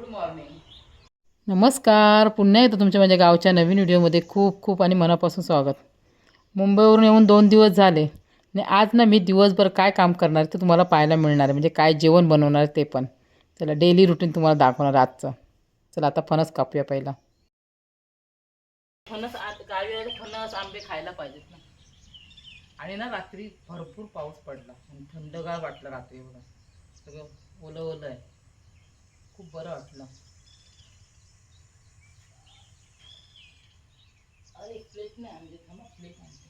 Good morning. नमस्कार. पुन्हा येतो तुमच्या माझ्या गावच्या नवीन व्हिडिओमध्ये खूप खूप आणि मनापासून स्वागत. मुंबईवरून येऊन दोन दिवस झाले आणि आज ना मी दिवसभर काय काम करणार ते तुम्हाला पाहायला मिळणार आहे. म्हणजे काय जेवण बनवणार आहे ते पण. चला डेली रुटीन तुम्हाला दाखवणार आजचं. चला आता फणस कापूया पहिला. फणस आत गावी फणस आंबे खायला पाहिजेत ना. आणि ना रात्री भरपूर पाऊस पडला. आणि थंडगार वाटलं रात्री बघा सगळं ओलं ओलं आहे. खूप बरं वाटलं. अरे प्लेट नाही आणली थांबा प्लेट आणते.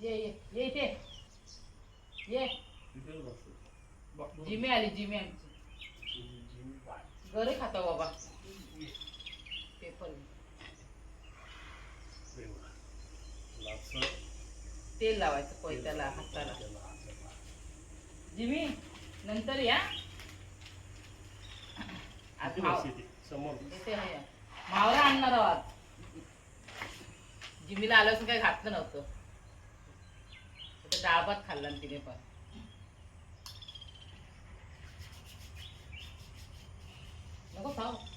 ये ये ये इथे. ये. जिमे आली जिमे आमची घरी खाता बाबा. पेपर तेल लावायचं कोयत्याला हाताला. जिमी नंतर या. आज माव- इथे आहे. मावरा आणणार आहोत जिमीला आल्यापासून काही घातलं नव्हतं. डाळ भात खाल्ला ना तिने पण. नको खाऊ.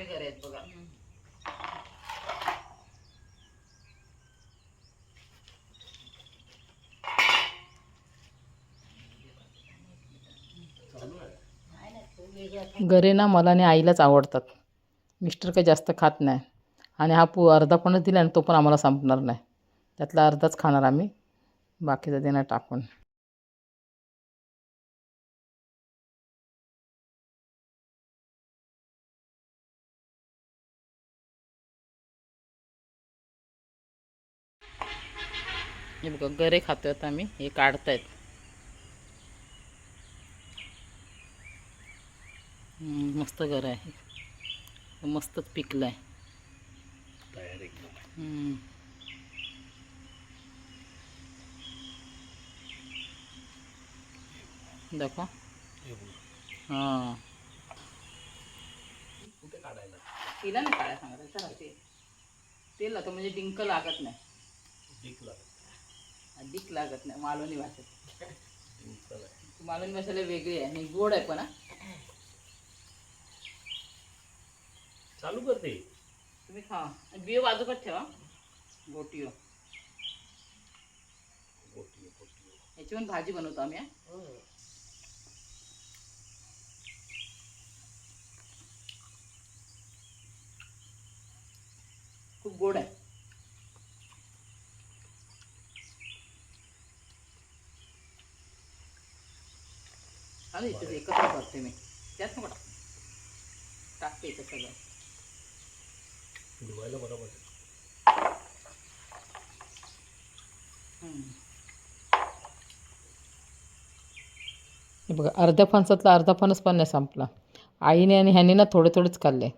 कापे घरे आहेत बघा. गरे ना मला आणि आईलाच आवडतात. मिस्टर काही जास्त खात नाही. आणि हा पू अर्धा पणच दिला आणि तो पण आम्हाला संपणार नाही. त्यातला अर्धाच खाणार आम्ही. बाकीचा देणार टाकून. हे बघा गरे खातो आता आम्ही. हे काढतायत. हम्म, मस्त घर आहे. मस्तच पिकलं आहे हम्म. दाखवा. हां. तिला नाही काढायला सांगायला तेल लागतं म्हणजे डिंक लागत नाही. डिंक लागत नाही मालवणी भाषेत. मालवणी भाषेला वेगळी आहे आणि गोड आहे पण हा. चालू करते. तुम्ही खा. आणि बियो बाजूकच ठेवा. गोटियो याची पण भाजी बनवतो आम्ही हा. खूप गोड आहे. आणि इथे एकत्र करते मी. त्यात नको टाक. टाकते इथं सगळं. धुवायला बरोबर. हे बघा अर्ध्या फणसातला अर्धा फणस पण नाही संपला. आईने आणि ह्याने ना थोडे थोडेच खाल्ले.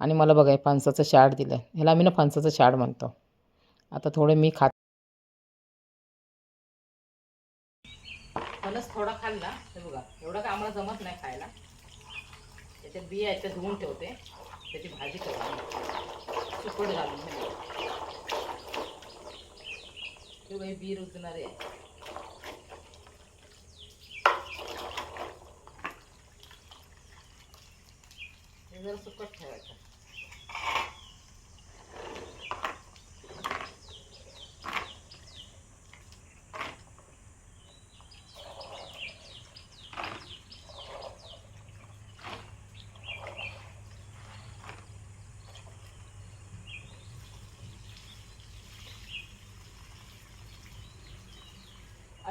आणि मला बघा हे फणसाचं शाड दिलं. ह्याला आम्ही ना फणसाचं शाड म्हणतो. आता थोडे मी खात फणस थोडा खाल्ला. हे बघा एवढा काय आम्हाला जमत नाही खायला. त्याच्या बिया आहेत त्या धुवून ठेवते. त्याची भाजी करते. सुकट घालून हे बघा. हे बी रुजणारे आहे हे जरा सुकट ठेवायचं.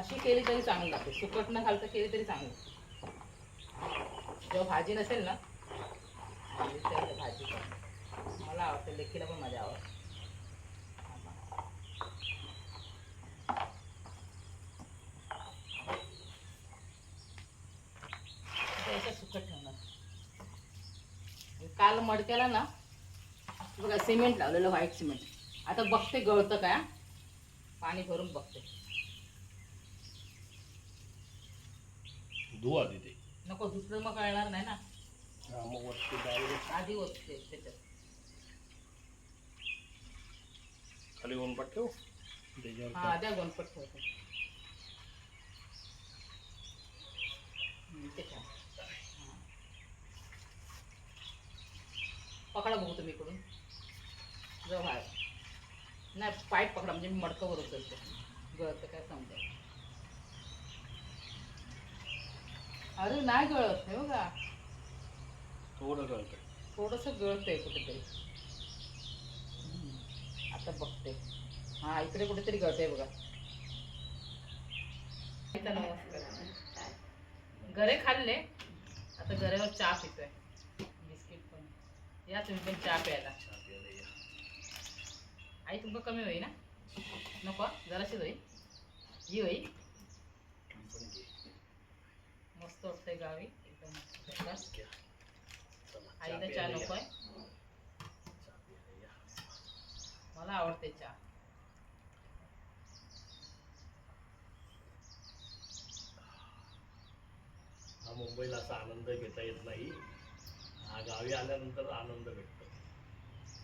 अशी केली तरी चांगली लागते. सुकट न घालता केली तरी चांगली. जेव्हा भाजी नसेल ना भाजी तेव्हा भाजी मला आवडते लेखीला पण माझ्या आवडते. सुकट ठेवणार. काल मडक्याला ना बघा सिमेंट लावलेलं व्हाईट सिमेंट. आता बघते गळतं काय पाणी भरून बघते. धुवा तिथे. नको दुसरं मग कळणार नाही ना. हा, मग वरती आधी होते त्याच्यात. खाली ओनपाट ठेव त्याच्यावर हा द्या गोनपट ठेवतो. हम्म, ते ठेवा. हा. पकडा बघू तुम्ही इकडून. जवळ आहे. नाही पाईप पकडा म्हणजे मी मडकं वर उचलते. गळतं काय समजा अरे नाही गळत हे बघा. थोडं कळतं थोडंसं गळतंय कुठेतरी. आता बघते. हा इकडे कुठेतरी गळतंय बघा. इथं नमस्कार. गरे खाल्ले. आता गऱ्यावर चहा पितोय. बिस्किट पण. या तुम्ही पण चहा प्यायला. आई तुमका कमी होई ना? नको जराशीच होई ही होई मस्त वाटतंय गावी. एकदम. आईला चहा नको आहे. मला आवडते चहा. हा मुंबईला असा आनंद घेता येत नाही. हा गावी आल्यानंतर आनंद भेटतो.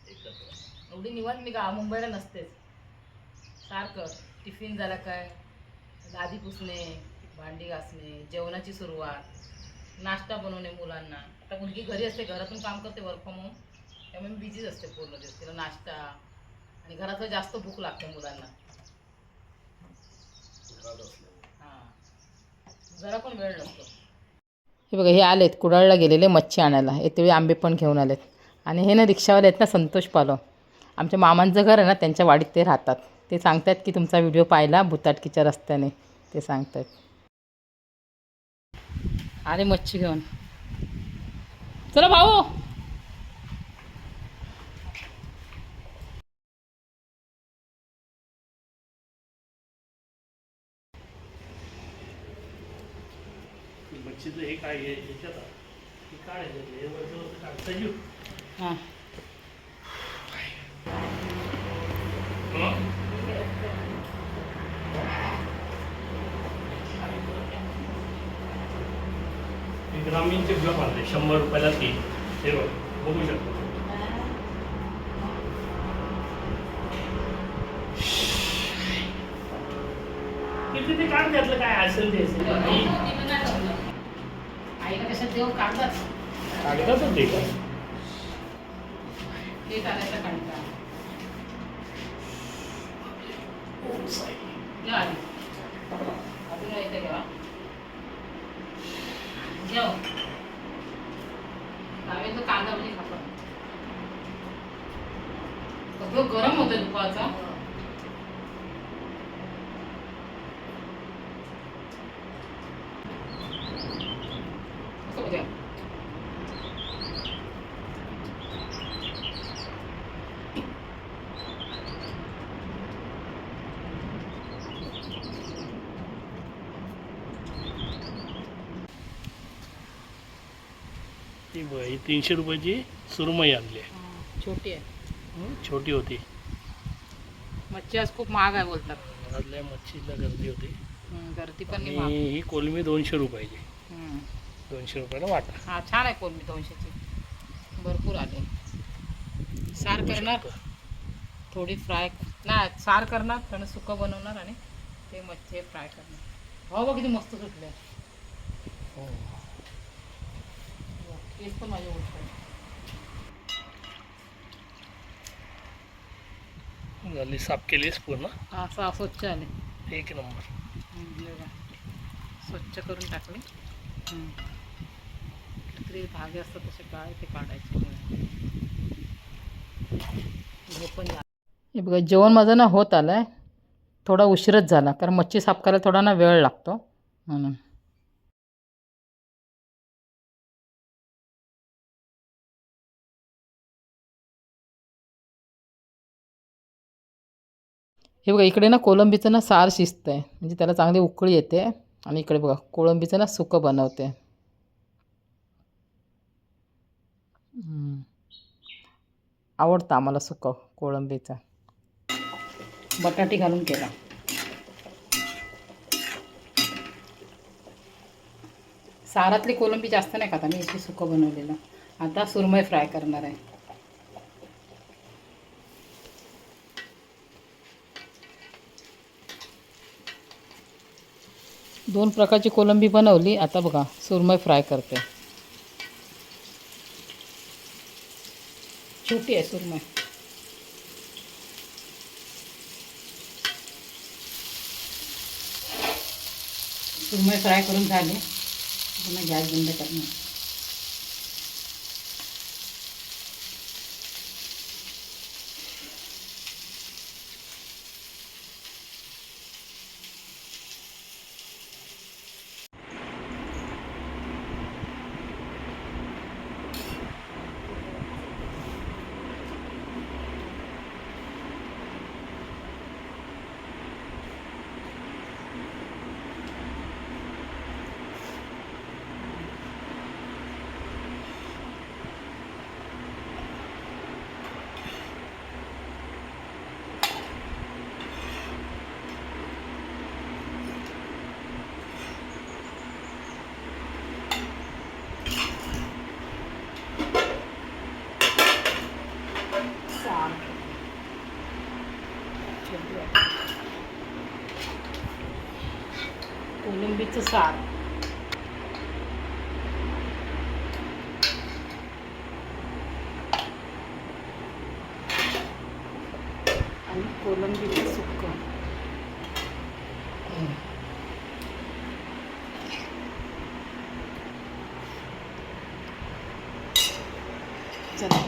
एकत्र एवढी निवांत मी गा मुंबईला नसतेच. सारखं. टिफिन झाला काय? लादी पुसणे. भांडी घासणे जेवणाची सुरुवात नाश्ता बनवणे मुलांना. आता मुलगी घरी असते घरातून काम करते वर्क फ्रॉम होम त्यामुळे मी बिझीच असते पूर्ण दिवस. तिला नाश्ता आणि घराचं जास्त भूक लागते मुलांना. घरात हां. जरा पण वेळ नसतो. हे बघा हे आलेत कुडाळला गेलेले मच्छी आणायला. येते आंबे पण घेऊन आलेत. आणि हे ना रिक्षावाले आहेत ना संतोष पालो. आमच्या मामांचं घर आहे ना त्यांच्या वाडीत ते राहतात. ते सांगतायत की तुमचा व्हिडिओ पाहिला भुताटकीच्या रस्त्याने. ते सांगतायत. आले मच्छी घेऊन. चला भाऊ. मच्छीचं हे काय आहे? याच्यात हे काय आहे हे वरचं वरचं काढता येऊ हां? हे ग्रामीणचे ब्लॉक आणले शंभर रुपयाला तीन. हे बघ बघू शकतो. किती ते काढ त्यातलं काय असेल ते असेल. आईला कशात देऊ? काढतात. कागदाच होते का? ते टाकायचा काढतात घ्या आधी अजून येते घ्या घेऊ तो कांदा म्हणजे खापा सगळं गरम होतं दुपारचा. ती तीनशे रुपयाची सुरमई आणली आहे. छोटी आहे. छोटी होती. मच्छी आज खूप महाग आहे बोलतात. घरातल्या मच्छीला गर्दी होती. हम्म, गर्दी पण नाही महाग. ही कोलमी दोनशे रुपयाची. हम्म. दोनशे रुपयाला वाटा. हा छान आहे कोलमी दोनशेची. भरपूर आले. सार करणार. थोडी फ्राय. नाही सार करणार त्यानं सुकं बनवणार आणि ते मच्छी फ्राय करणार. हो बघ किती मस्त सुटले तेच पण माझी गोष्ट झाली साफ केलीस पूर्ण? हा सा स्वच्छ आले एक नंबर. स्वच्छ करून टाकले. धागे असतात तसे काय ते काढायचे. झोपून हे बघा जेवण माझं ना होत आलं आहे थोडा उशीरच झाला कारण मच्छी साफ करायला थोडा ना वेळ लागतो. म्हणून. हे बघा इकडे ना कोलंबीचं ना सार शिजतं आहे म्हणजे त्याला चांगली उकळी येते. आणि इकडे बघा कोळंबीचं ना सुकं बनवते. आवडतं आम्हाला सुकं कोळंबीचं. बटाटे घालून केला. सारातली कोलंबी जास्त नाही खाता मी इथे सुकं बनवलेलं. आता सुरमई फ्राय करणार आहे. दोन प्रकारची कोलंबी बनवली. आता बघा सुरमई फ्राय करते. छोटी आहे सुरमई. सुरमई फ्राय करून झाली. पुन्हा गॅस बंद करणार. कोथिंबीरचं सार आणि कोलंबीचं सुक्क चला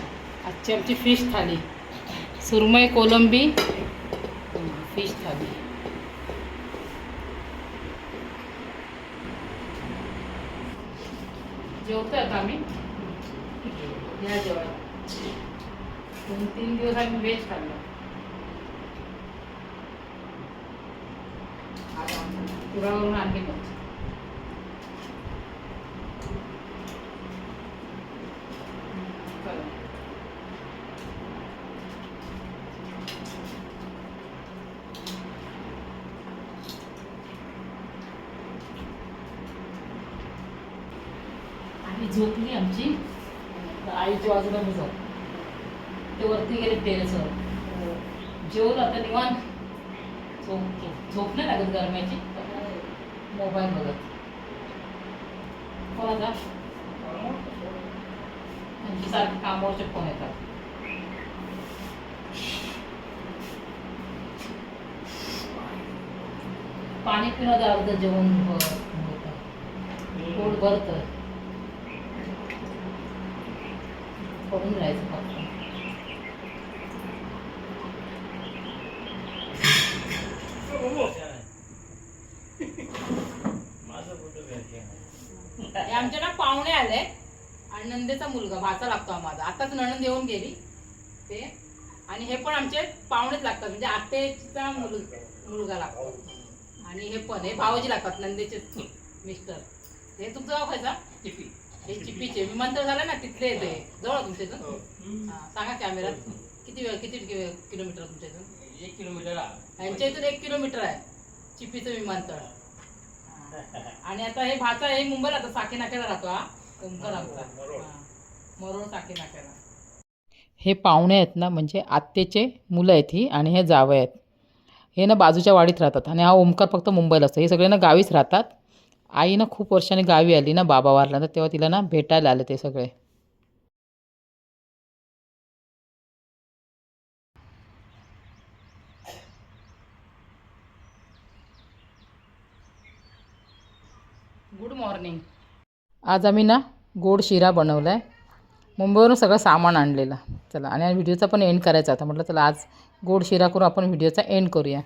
आजची आमची फिश थाली सुरमई कोलंबी फिश थाली जेवतोय आता आम्ही या जेवायला दोन तीन दिवस आम्ही व्हेज खाल्लं आज आम्ही कुडावरून आणली मच्छी चला. आणि झोपली आमची. आईच्या बाजूला मी जाऊ. ते वरती गेले टेरेसवर. जेवलं आता निवांत. झोप झोप झोप नाही लागत गरम्याची. मोबाईल बघत. आता? त्यांची सारखी कामावरचे फोन येतात. पाणी पिणं अर्ध जेवण होतं. पोट भरतं. पडून घ्यायचं फक्त हे आमच्या ना पाहुणे आले आणि नंदेचा मुलगा भाचा लागतो आम्हाला. माझा आताच नणंद येऊन गेली. ते. आणि हे पण आमचे पाहुणेच लागतात. म्हणजे आत्याचा मुलगा मुलगा लागतो. आणि हे पण हे भावाजी लागतात नंदेचे मिस्टर. हे तुमचं गाव खायचा हे चिपीचे विमानतळ झालं ना तिथले येते जवळ तुमच्या इथून हा, सांगा कॅमेरात किती वेळ किती कि- किलोमीटर आहे तुमच्या इथून एक किलोमीटर आहे. यांच्या इथून एक किलोमीटर आहे. चिपीचं विमानतळ. आणि आता हे भाचा हे मुंबईला आता साकी नाक्याला राहतो हा. ओमकार आमचा. मरोळ. हा. मरोळ साकी नाक्याला हे पाहुणे आहेत ना म्हणजे आत्तेचे मुलं आहेत ही आणि हे जावं आहेत. हे ना बाजूच्या वाडीत राहतात आणि हा ओमकार फक्त मुंबईला असतो. हे सगळे ना गावीच राहतात. आई ना खूप वर्षांनी गावी आली ना बाबा वारला तर तेव्हा तिला ना भेटायला आले ते सगळे. गुड मॉर्निंग आज आम्ही ना गोड शिरा बनवला आहे मुंबईवरून सगळं सामान आणलेलं. चला आणि व्हिडिओचा पण एंड करायचा होता. म्हटलं चला आज गोड शिरा करून आपण व्हिडिओचा एंड करूया.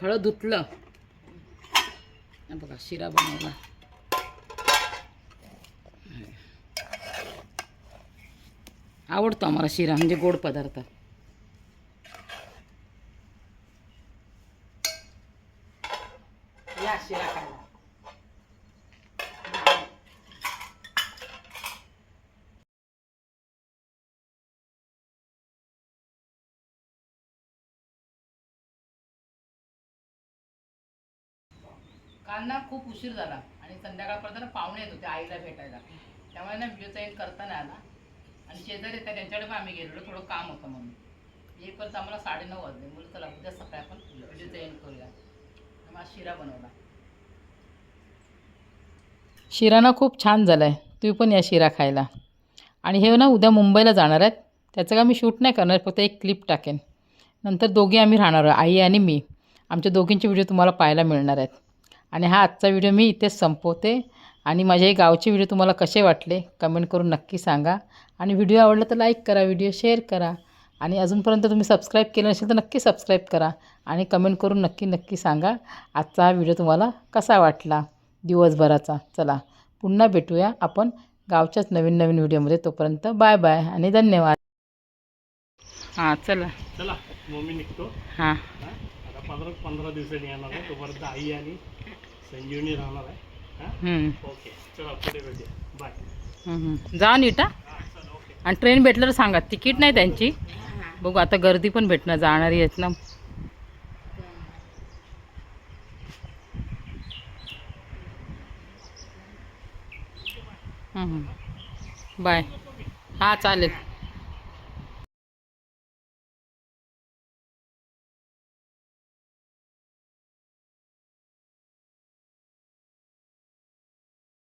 खळं धुतलं. बघा शिरा बनवला. आवडतो आम्हाला शिरा म्हणजे गोड पदार्थ. काल ना खूप उशीर झाला आणि संध्याकाळपर्यंत ना पाहुणे येत होते आईला भेटायला. त्यामुळे ना व्हिडिओ चेंज करता नाही आला. आणि शेजारी येतात त्यांच्याकडे पण आम्ही गेलेलो थोडं काम होतं म्हणून. येईपर्यंत आम्हाला साडेनऊ वाजले. मुलं चला उद्या सकाळी आपण व्हिडिओ चेंज करूया. आम्हाला शिरा बनवला. शिरा ना खूप छान झाला आहे तुम्ही पण या शिरा खायला. आणि हे ना उद्या मुंबईला जाणार आहेत. त्याचं का मी शूट नाही करणार फक्त एक क्लिप टाकेन. नंतर दोघी आम्ही राहणार आहोत, आई आणि मी. आमच्या दोघींचे व्हिडिओ तुम्हाला पाहायला मिळणार आहेत. आणि हा आजचा व्हिडिओ मी इथेच संपवते. आणि माझ्या हे गावचे व्हिडिओ तुम्हाला कसे वाटले कमेंट करून नक्की सांगा. आणि व्हिडिओ आवडला तर लाईक करा व्हिडिओ शेअर करा. आणि अजूनपर्यंत तुम्ही सबस्क्राईब केलं नसेल तर नक्की सबस्क्राईब करा. आणि कमेंट करून नक्की नक्की सांगा आजचा हा व्हिडिओ तुम्हाला कसा वाटला दिवसभराचा. चला पुन्हा भेटूया आपण गावच्याच नवीन नवीन व्हिडिओमध्ये. तोपर्यंत बाय बाय आणि धन्यवाद. हां चला. चला मम्मी निघतो. हां? आता पंधरा पंधरा दिवसांनी येणार आहे. तोपर्यंत आई आणि संजीवनी राहणार आहे हम्म, ओके चला पुढे भेटूया बाय हम्म, हम्म. जा नीटा. आणि ट्रेन भेटलं तर सांगा. तिकीट नाही त्यांची. बघू आता गर्दी पण भेटणार. जाणारी आहेत ना. बाय हां चालेल.